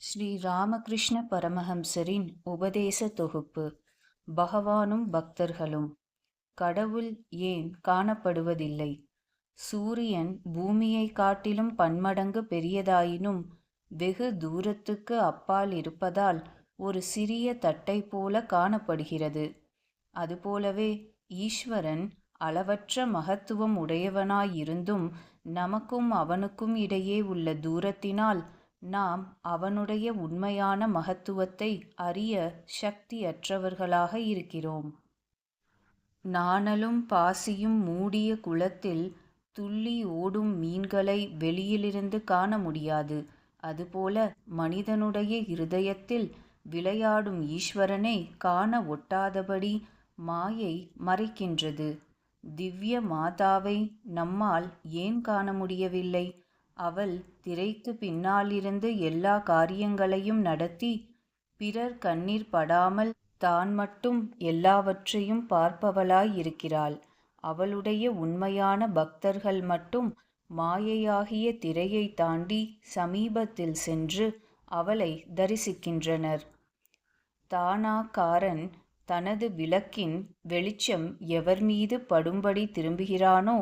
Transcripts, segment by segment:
ஸ்ரீ ராமகிருஷ்ண பரமஹம்சரின் உபதேச தொகுப்பு. பகவானும் பக்தர்களும். கடவுள் ஏன் காணப்படுவதில்லை? சூரியன் பூமியை காட்டிலும் பன்மடங்கு பெரியதாயினும் வெகு தூரத்துக்கு அப்பால் இருப்பதால் ஒரு சிறிய தட்டை போல காணப்படுகிறது. அதுபோலவே ஈஸ்வரன் அளவற்ற மகத்துவம் உடையவனாயிருந்தும் நமக்கும் அவனுக்கும் இடையே உள்ள தூரத்தினால் நாம் அவனுடைய உண்மையான மகத்துவத்தை அறிய சக்தியற்றவர்களாக இருக்கிறோம். நாணலும் பாசியும் மூடிய குளத்தில் துள்ளி ஓடும் மீன்களை வெளியிலிருந்து காண முடியாது. அதுபோல மனிதனுடைய இருதயத்தில் விளையாடும் ஈஸ்வரனை காண ஒட்டாதபடி மாயை மறைக்கின்றது. திவ்ய மாதாவை நம்மால் ஏன் காண முடியவில்லை? அவள் திரைக்கு பின்னாலிருந்து எல்லா காரியங்களையும் நடத்தி பிறர் கண்ணீர் படாமல் தான் மட்டும் எல்லாவற்றையும் பார்ப்பவளாயிருக்கிறாள் அவளுடைய உண்மையான பக்தர்கள் மட்டும் மாயையாகிய திரையை தாண்டி சமீபத்தில் சென்று அவளை தரிசிக்கின்றனர். தானாக்காரன் தனது விளக்கின் வெளிச்சம் எவர் மீது படும்படி திரும்புகிறானோ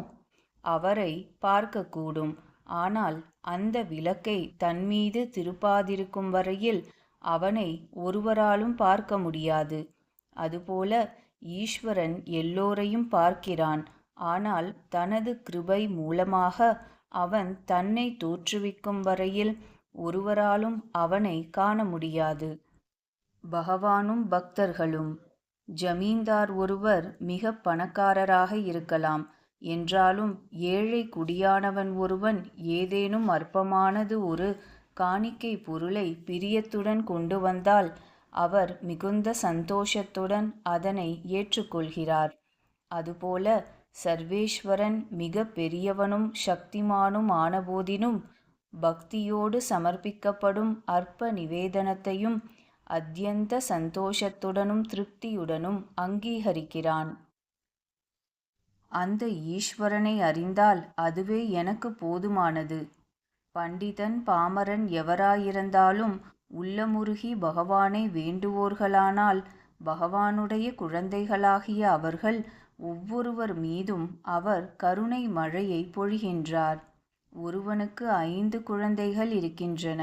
அவரை பார்க்கக்கூடும். ஆனால் அந்த விளக்கை தன்மீது திருப்பாதிருக்கும் வரையில் அவனை ஒருவராலும் பார்க்க முடியாது. அதுபோல ஈஸ்வரன் எல்லோரையும் பார்க்கிறான். ஆனால் தனது கிருபை மூலமாக அவன் தன்னை தோற்றுவிக்கும் வரையில் ஒருவராலும் அவனை காண முடியாது. பகவானும் பக்தர்களும் ஜமீன்தார் ஒருவர் மிக பணக்காரராக இருக்கலாம். என்றாலும் ஏழை குடியானவன் ஒருவன் ஏதேனும் அற்பமானது ஒரு காணிக்கை பொருளை பிரியத்துடன் கொண்டு வந்தால் அவர் மிகுந்த சந்தோஷத்துடன் அதனை ஏற்றுக்கொள்கிறார். அதுபோல சர்வேஸ்வரன் மிக பெரியவனும் சக்திமானும் ஆனபோதினும் பக்தியோடு சமர்ப்பிக்கப்படும் அற்ப நிவேதனத்தையும் அத்தியந்த சந்தோஷத்துடனும் திருப்தியுடனும் அங்கீகரிக்கிறான். அந்த ஈஸ்வரனை அறிந்தால் அதுவே எனக்கு போதுமானது. பண்டிதன் பாமரன் எவராயிருந்தாலும் உள்ளமுருகி பகவானை வேண்டுவோர்களானால் பகவானுடைய குழந்தைகளாகிய அவர்கள் ஒவ்வொருவர் மீதும் அவர் கருணை மழையை பொழிகின்றார். ஒருவனுக்கு ஐந்து குழந்தைகள் இருக்கின்றன.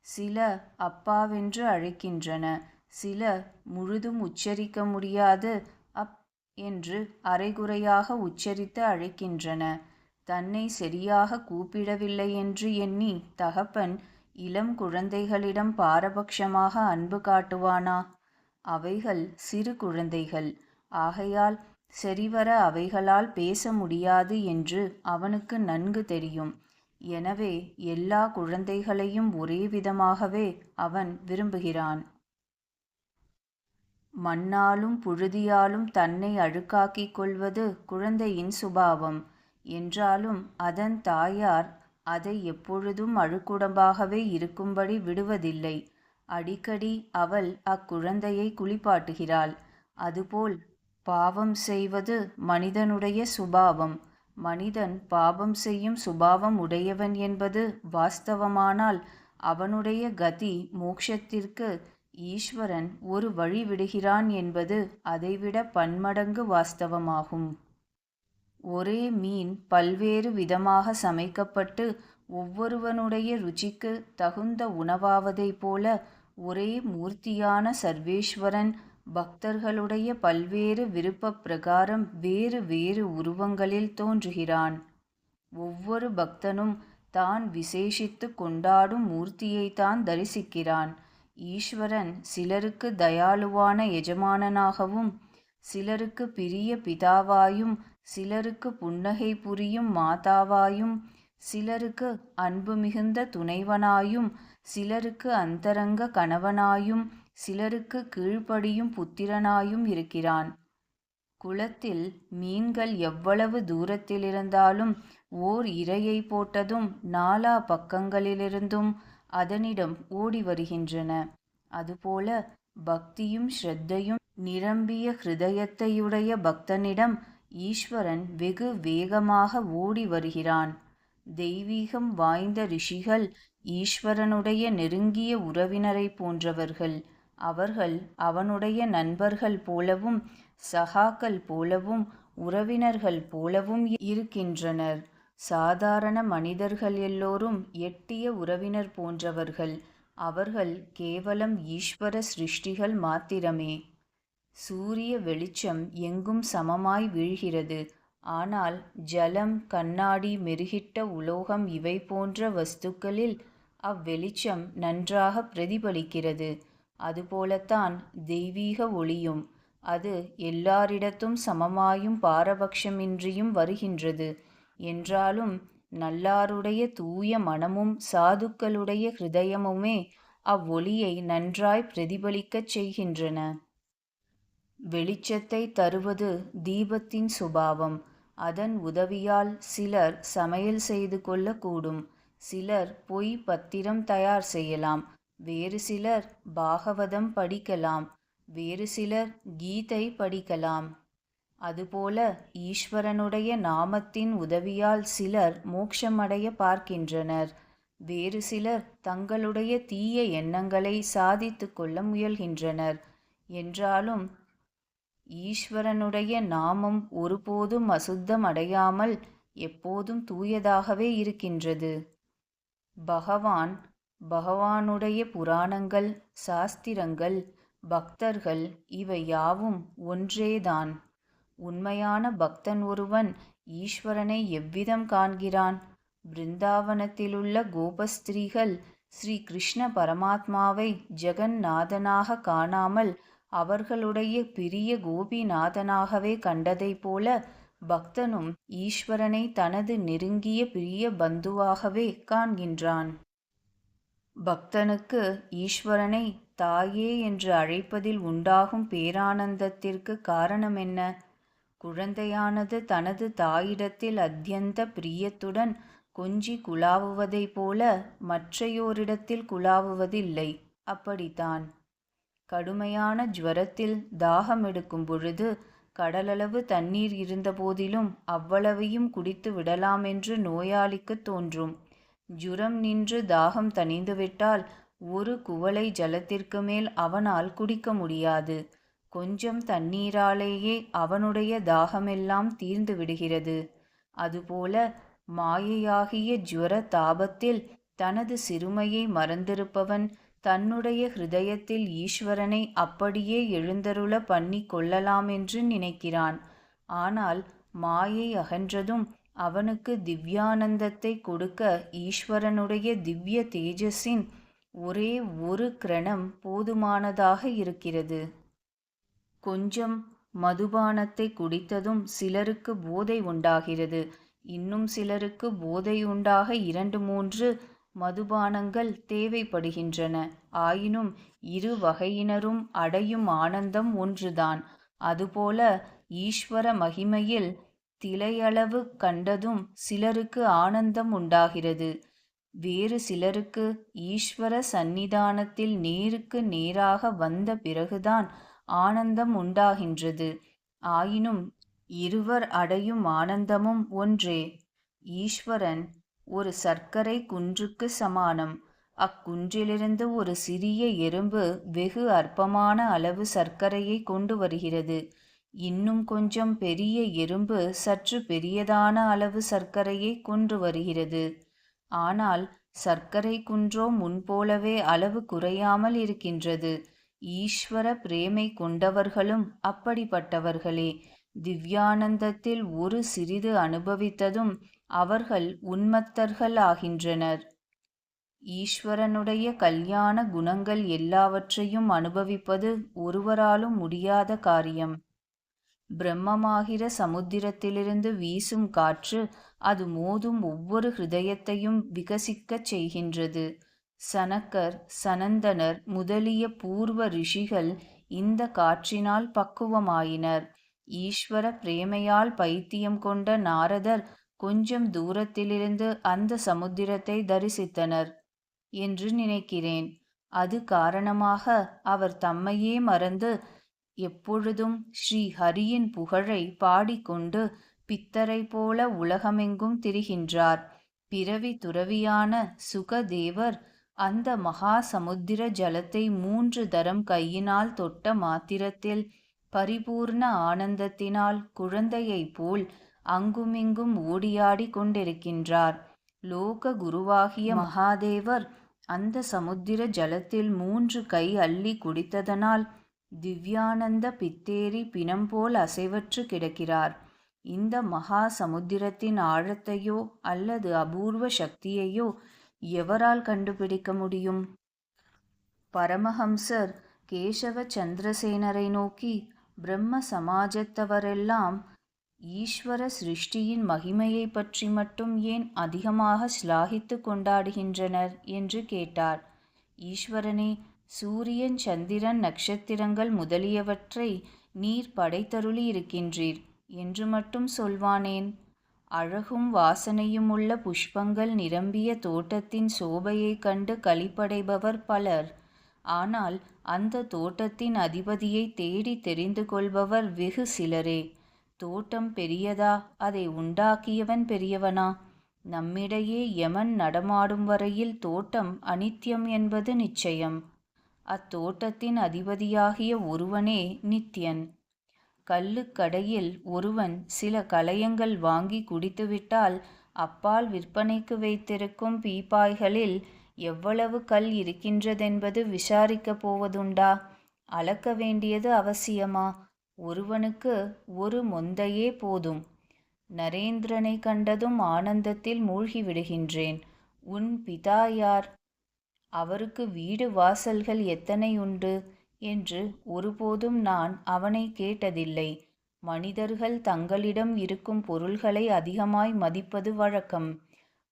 சில அப்பாவென்று அழைக்கின்றன. சில முழுதும் உச்சரிக்க முடியாது. என்று அரைகுறையாக உச்சரித்து அழைக்கின்றன. தன்னை சரியாக கூப்பிடவில்லை என்று எண்ணி தகப்பன் இளம் குழந்தைகளிடம் பாரபட்சமாக அன்பு காட்டுவானா? அவைகள் சிறு குழந்தைகள். ஆகையால் சரிவர அவைகளால் பேச முடியாது என்று அவனுக்கு நன்கு தெரியும். எனவே எல்லா குழந்தைகளையும் ஒரே விதமாகவே அவன் விரும்புகிறான். மண்ணாலும் புழுதியாலும் தன்னை அழுக்காக்கிக் கொள்வது குழந்தையின் சுபாவம். என்றாலும் அதன் தாயார் அதை எப்பொழுதும் அழுக்குடம்பாகவே இருக்கும்படி விடுவதில்லை. அடிக்கடி அவள் அக்குழந்தையை குளிப்பாட்டுகிறாள். அதுபோல் பாவம் செய்வது மனிதனுடைய சுபாவம். மனிதன் பாவம் செய்யும் சுபாவம் உடையவன் என்பது வாஸ்தவமானால் அவனுடைய கதி மோட்சத்திற்கு ஈஸ்வரன் ஒரு வழி விடுகிறான் என்பது அதைவிட பன்மடங்கு வாஸ்தவமாகும். ஒரே மீன் பல்வேறு விதமாக சமைக்கப்பட்டு ஒவ்வொருவனுடைய ருச்சிக்கு தகுந்த உணவாவதைப் போல ஒரே மூர்த்தியான சர்வேஸ்வரன் பக்தர்களுடைய பல்வேறு விருப்ப பிரகாரம் வேறு வேறு உருவங்களில் தோன்றுகிறான். ஒவ்வொரு பக்தனும் தான் விசேஷித்து கொண்டாடும் மூர்த்தியைத்தான் தரிசிக்கிறான். ஈஸ்வரன் சிலருக்கு தயாளுவான எஜமானனாகவும் சிலருக்கு பிரிய பிதாவாயும் சிலருக்கு புன்னகை புரியும் மாதாவாயும் சிலருக்கு அன்பு மிகுந்த துணைவனாயும் சிலருக்கு அந்தரங்க கணவனாயும் சிலருக்கு கீழ்ப்படியும் புத்திரனாயும் இருக்கிறான். குளத்தில் மீன்கள் எவ்வளவு தூரத்திலிருந்தாலும் ஓர் இரையை போட்டதும் நாலா பக்கங்களிலிருந்தும் அதனிடம் ஓடி வருகின்றன. அதுபோல பக்தியும் ஸ்ரத்தையும் நிரம்பிய ஹிருதயத்தையுடைய பக்தனிடம் ஈஸ்வரன் வெகு வேகமாக ஓடி வருகிறான். தெய்வீகம் வாய்ந்த ரிஷிகள் ஈஸ்வரனுடைய நெருங்கிய உறவினரைப் போன்றவர்கள். அவர்கள் அவனுடைய நண்பர்கள் போலவும் சகாக்கள் போலவும் உறவினர்கள் போலவும் இருக்கின்றனர். சாதாரண மனிதர்கள் எல்லோரும் எட்டிய உறவினர் போன்றவர்கள். அவர்கள் கேவலம் ஈஸ்வர சிருஷ்டிகள் மாத்திரமே. சூரிய வெளிச்சம் எங்கும் சமமாய் வீழ்கிறது. ஆனால் ஜலம் கண்ணாடி மெருகிட்ட உலோகம் இவை போன்ற வஸ்துக்களில் அவ்வெளிச்சம் நன்றாக பிரதிபலிக்கிறது. அதுபோலத்தான் தெய்வீக ஒளியும். அது எல்லாரிடத்தும் சமமாயும் பாரபட்சமின்றியும் வருகின்றது. என்றாலும் நல்லாருடைய தூய மனமும் சாதுக்களுடைய ஹிருதயமுமே அவ்வொளியை நன்றாய் பிரதிபலிக்கச் செய்கின்றன. வெளிச்சத்தை தருவது தீபத்தின் சுபாவம். அதன் உதவியால் சிலர் சமையல் செய்து கொள்ளக்கூடும். சிலர் பொய் பத்திரம் தயார் செய்யலாம். வேறு சிலர் பாகவதம் படிக்கலாம். வேறு சிலர் கீதை படிக்கலாம். அதுபோல ஈஸ்வரனுடைய நாமத்தின் உதவியால் சிலர் மோட்சமடைய பார்க்கின்றனர். வேறு சிலர் தங்களுடைய தீய எண்ணங்களை சாதித்து கொள்ள முயல்கின்றனர். என்றாலும் ஈஸ்வரனுடைய நாமம் ஒருபோதும் அசுத்தம் அடையாமல் எப்போதும் தூயதாகவே இருக்கின்றது. பகவான் பகவானுடைய புராணங்கள் சாஸ்திரங்கள் பக்தர்கள் இவை யாவும் ஒன்றேதான். உண்மையான பக்தன் ஒருவன் ஈஸ்வரனை எவ்விதம் காண்கிறான்? பிருந்தாவனத்திலுள்ள கோபஸ்திரீகள் ஸ்ரீ கிருஷ்ண பரமாத்மாவை ஜெகந்நாதனாக காணாமல் அவர்களுடைய பிரிய கோபிநாதனாகவே கண்டதைப் போல பக்தனும் ஈஸ்வரனை தனது நெருங்கிய பிரிய பந்துவாகவே காண்கின்றான். பக்தனுக்கு ஈஸ்வரனை தாயே என்று அழைப்பதில் உண்டாகும் பேரானந்தத்திற்கு காரணம் என்ன? குழந்தையானது தனது தாயிடத்தில் அத்தியந்த பிரியத்துடன் கொஞ்சி குழாவுவதைப் போல மற்றையோரிடத்தில் குழாவுவதில்லை. அப்படித்தான். கடுமையான ஜுவரத்தில் தாகம் எடுக்கும் பொழுது கடலளவு தண்ணீர் இருந்தபோதிலும் அவ்வளவையும் குடித்து விடலாம் என்று நோயாளிக்கு தோன்றும். ஜுரம் நின்று தாகம் தணிந்துவிட்டால் ஒரு குவளை ஜலத்திற்கு மேல் அவனால் குடிக்க முடியாது. கொஞ்சம் தண்ணீராலேயே அவனுடைய தாகமெல்லாம் தீர்ந்து விடுகிறது. அதுபோல மாயையாகிய ஜுவர தாபத்தில் தனது சிறுமையை மறந்திருப்பவன் தன்னுடைய ஹிருதயத்தில் ஈஸ்வரனை அப்படியே எழுந்தருள பண்ணி கொள்ளலாமென்று நினைக்கிறான். ஆனால் மாயை அகன்றதும் அவனுக்கு திவ்யானந்தத்தை கொடுக்க ஈஸ்வரனுடைய திவ்ய தேஜஸின் ஒரே ஒரு கிரணம் போதுமானதாக இருக்கிறது. கொஞ்சம் மதுபானத்தை குடித்ததும் சிலருக்கு போதை உண்டாகிறது. இன்னும் சிலருக்கு போதை உண்டாக இரண்டு மூன்று மதுபானங்கள் தேவைப்படுகின்றன. ஆயினும் இரு வகையினரும் அடையும் ஆனந்தம் ஒன்றுதான். அதுபோல ஈஸ்வர மகிமையில் திளையளவு கண்டதும் சிலருக்கு ஆனந்தம் உண்டாகிறது. வேறு சிலருக்கு ஈஸ்வர சந்நிதானத்தில் நேருக்கு நேராக வந்த பிறகுதான் ஆனந்தம் உண்டாகின்றது. ஆயினும் இருவர் அடையும் ஆனந்தமும் ஒன்றே. ஈஸ்வரன் ஒரு சர்க்கரை குன்றுக்கு சமானம். அக்குன்றிலிருந்து ஒரு சிறிய எறும்பு வெகு அற்பமான அளவு சர்க்கரையை கொண்டு வருகிறது. இன்னும் கொஞ்சம் பெரிய எறும்பு சற்று பெரியதான அளவு சர்க்கரையை கொண்டு வருகிறது. ஆனால் சர்க்கரை குன்றோ முன்போலவே அளவு குறையாமல் இருக்கின்றது. ஈஸ்வர பிரேமை கொண்டவர்களும் அப்படிப்பட்டவர்களே. திவ்யானந்தத்தில் ஒரு சிறிது அனுபவித்ததும் அவர்கள் உன்மத்தர்கள் ஆகின்றனர் ஈஸ்வரனுடைய கல்யாண குணங்கள் எல்லாவற்றையும் அனுபவிப்பது ஒருவராலும் முடியாத காரியம். பிரம்மமாகிற சமுத்திரத்திலிருந்து வீசும் காற்று அது மோதும் ஒவ்வொரு ஹிருதயத்தையும் விகசிக்கச் செய்கின்றது. சனக்கர் சனந்தனர் முதலிய பூர்வ ரிஷிகள் இந்த காற்றினால் பக்குவமாயினர். ஈஸ்வர பிரேமையால் பைத்தியம் கொண்ட நாரதர் கொஞ்சம் தூரத்திலிருந்து அந்த சமுத்திரத்தை தரிசித்தனர் என்று நினைக்கிறேன். அது காரணமாக அவர் தம்மையே மறந்து எப்பொழுதும் ஸ்ரீ ஹரியின் புகழை பாடிக்கொண்டு பித்தரை போல உலகமெங்கும் திரிகின்றார். பிறவி துறவியான சுகதேவர் அந்த மகா சமுத்திர ஜலத்தை மூன்று தரம் கையினால் தொட்ட மாத்திரத்தில் பரிபூர்ண ஆனந்தத்தினால் குழந்தையைப் போல் அங்குமிங்கும் ஓடியாடி கொண்டிருக்கின்றார். லோக குருவாகிய மகாதேவர் அந்த சமுத்திர ஜலத்தில் மூன்று கை அள்ளி குடித்ததனால் திவ்யானந்த பித்தேரி பிணம் போல் அசைவற்று கிடக்கிறார். இந்த மகா சமுத்திரத்தின் ஆழத்தையோ அல்லது அபூர்வ சக்தியையோ எவரால் கண்டுபிடிக்க முடியும்? பரமஹம்சர் கேசவ சந்திரசேனரை நோக்கி பிரம்ம சமாஜத்தவரெல்லாம் ஈஸ்வர சிருஷ்டியின் மகிமையை பற்றி மட்டும் ஏன் அதிகமாக ஸ்லாகித்து கொண்டாடுகின்றனர்? என்று கேட்டார். ஈஸ்வரனே சூரியன் சந்திரன் நட்சத்திரங்கள் முதலியவற்றை நீர் படைத்தருளி இருக்கின்றீர் என்று மட்டும் சொல்வானேன்? அழகும் வாசனையும் உள்ள புஷ்பங்கள் நிரம்பிய தோட்டத்தின் சோபையைக் கண்டு களிப்படைபவர் பலர். ஆனால் அந்த தோட்டத்தின் அதிபதியை தேடி தெரிந்து கொள்பவர் வெகு சிலரே. தோட்டம் பெரியதா? அதை உண்டாக்கியவன் பெரியவனா? நம்மிடையே யமன் நடமாடும் வரையில் தோட்டம் அனித்யம் என்பது நிச்சயம். அத்தோட்டத்தின் அதிபதியாகிய ஒருவனே நித்யன். கல்லுக்கடையில் ஒருவன் சில கலயங்கள் வாங்கி குடித்துவிட்டால் அப்பால் விற்பனைக்கு வைத்திருக்கும் பீப்பாய்களில் எவ்வளவு கல் இருக்கின்றதென்பது விசாரிக்கப் போவதுண்டா? அளக்க வேண்டியது அவசியமா? ஒருவனுக்கு ஒரு மொந்தையே போதும். நரேந்திரனை கண்டதும் ஆனந்தத்தில் மூழ்கி விடுகின்றேன் உன் பிதா யார்? அவருக்கு வீடு வாசல்கள் எத்தனை உண்டு? என்று ஒருபோதும் நான் அவனை கேட்டதில்லை. மனிதர்கள் தங்களிடம் இருக்கும் பொருள்களை அதிகமாய் மதிப்பது வழக்கம்.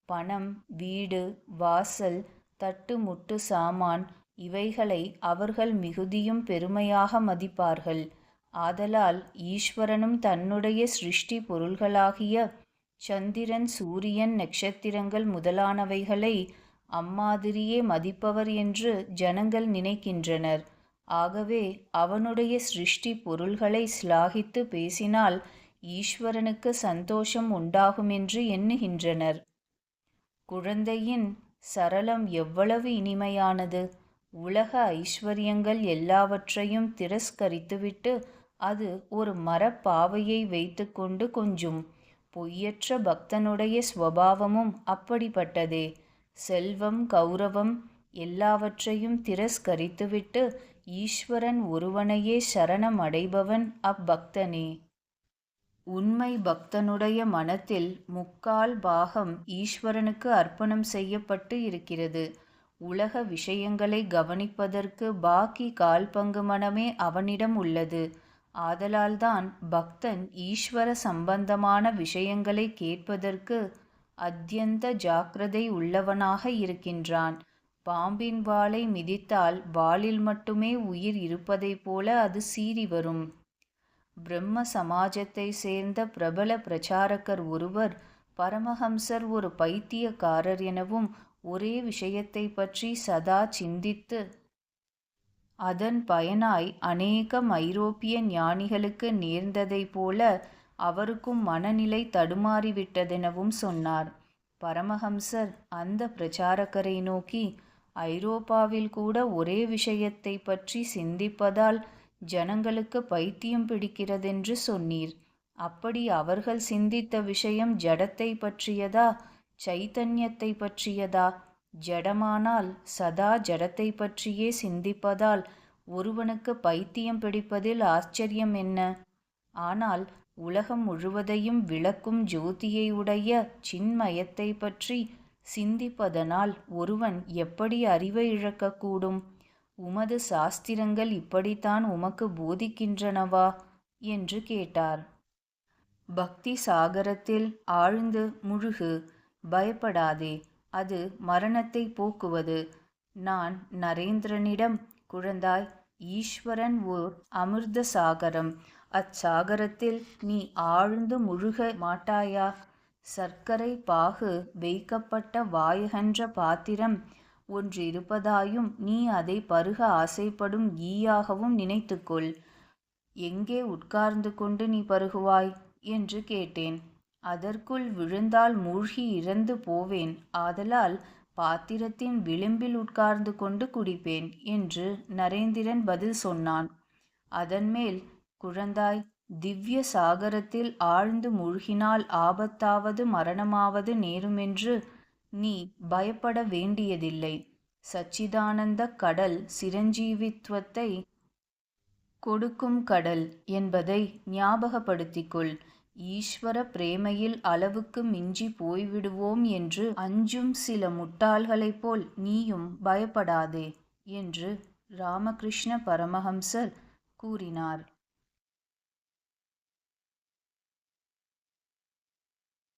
பணம் வீடு வாசல் தட்டு முட்டு சாமான் இவைகளை அவர்கள் மிகுதியும் பெருமையாக மதிப்பார்கள். ஆதலால் ஈஸ்வரனும் தன்னுடைய சிருஷ்டி பொருள்களாகிய சந்திரன் சூரியன் நட்சத்திரங்கள் முதலானவைகளை அம்மாதிரியே மதிப்பவர் என்று ஜனங்கள் நினைக்கின்றனர். ஆகவே அவனுடைய சிருஷ்டி பொருள்களை சிலாகித்து பேசினால் ஈஸ்வரனுக்கு சந்தோஷம் உண்டாகுமென்று எண்ணுகின்றனர். குழந்தையின் சரளம் எவ்வளவு இனிமையானது! உலக ஐஸ்வர்யங்கள் எல்லாவற்றையும் திரஸ்கரித்துவிட்டு அது ஒரு மரப்பாவையை வைத்துக்கொண்டு கொஞ்சும். பொய்யற்ற பக்தனுடைய ஸ்வபாவமும் அப்படிப்பட்டதே. செல்வம் கௌரவம் எல்லாவற்றையும் திரஸ்கரித்துவிட்டு ஈஸ்வரன் ஒருவனையே சரணம் அடைபவன் அப்பக்தனே உண்மை பக்தனுடைய மனத்தில் முக்கால் பாகம் ஈஸ்வரனுக்கு அர்ப்பணம் செய்யப்பட்டு இருக்கிறது. உலக விஷயங்களை கவனிப்பதற்கு பாக்கி கால் பங்கு மனமே அவனிடம் உள்ளது. ஆதலால்தான் பக்தன் ஈஸ்வர சம்பந்தமான விஷயங்களை கேட்பதற்கு அத்தியந்த ஜாக்கிரதை உள்ளவனாக இருக்கின்றான். பாம்பின் வாலை மிதித்தால் வாலில் மட்டுமே உயிர் இருப்பதைப் போல அது சீறி வரும். பிரம்ம சமாஜத்தை சேர்ந்த பிரபல பிரச்சாரகர் ஒருவர் பரமஹம்சர் ஒரு பைத்தியக்காரர் எனவும் ஒரே விஷயத்தை பற்றி சதா சிந்தித்து அதன் பயனாய் அநேகம் ஐரோப்பிய ஞானிகளுக்கு நேர்ந்ததைப் போல அவருக்கும் மனநிலை தடுமாறிவிட்டதெனவும் சொன்னார். பரமஹம்சர் அந்த பிரச்சாரகரை நோக்கி ஐரோப்பாவில் கூட ஒரே விஷயத்தை பற்றி சிந்திப்பதால் ஜனங்களுக்கு பைத்தியம் பிடிக்கிறதென்று சொன்னீர். அப்படி அவர்கள் சிந்தித்த விஷயம் ஜடத்தை பற்றியதா சைத்தன்யத்தை பற்றியதா? ஜடமானால் சதா ஜடத்தை பற்றியே சிந்திப்பதால் ஒருவனுக்கு பைத்தியம் பிடிப்பதில் ஆச்சரியம் என்ன? ஆனால் உலகம் முழுவதையும் விளக்கும் ஜோதியை உடைய சின்மயத்தை பற்றி சிந்திப்பதனால் ஒருவன் எப்படி அறிவை இழக்கக்கூடும்? உமது சாஸ்திரங்கள் இப்படித்தான் உமக்கு போதிக்கின்றனவா? என்று கேட்டார். பக்தி சாகரத்தில் ஆழ்ந்து முழுகு பயப்படாதே அது மரணத்தை போக்குவது. நான் நரேந்திரனிடம் குழந்தாய் ஈஸ்வரன் ஓர் அமிர்த சாகரம் அச்சாகரத்தில் நீ ஆழ்ந்து முழுக மாட்டாயா? சர்க்கரை பாகு வைக்கப்பட்ட வாயகன்ற பாத்திரம் ஒன்று இருப்பதாயும் நீ அதை பருக ஆசைப்படும் ஈயாகவும் நினைத்துக்கொள். எங்கே உட்கார்ந்து கொண்டு நீ பருகுவாய்? என்று கேட்டேன். அதற்குள் விழுந்தால் மூழ்கி இறந்து போவேன். ஆதலால் பாத்திரத்தின் விளிம்பில் உட்கார்ந்து கொண்டு குடிப்பேன் என்று நரேந்திரன் பதில் சொன்னான். அதன்மேல் குழந்தாய் திவ்ய சாகரத்தில் ஆழ்ந்து மூழ்கினால் ஆபத்தாவது மரணமாவது நேருமென்று நீ பயப்பட வேண்டியதில்லை. சச்சிதானந்த கடல் சிரஞ்சீவித்துவத்தை கொடுக்கும் கடல் என்பதை ஞாபகப்படுத்திக்கொள். ஈஸ்வர பிரேமையில் அளவுக்கு மிஞ்சி போய்விடுவோம் என்று அஞ்சும் சில முட்டாள்களைப் போல் நீயும் பயப்படாதே என்று ராமகிருஷ்ண பரமஹம்சர் கூறினார்.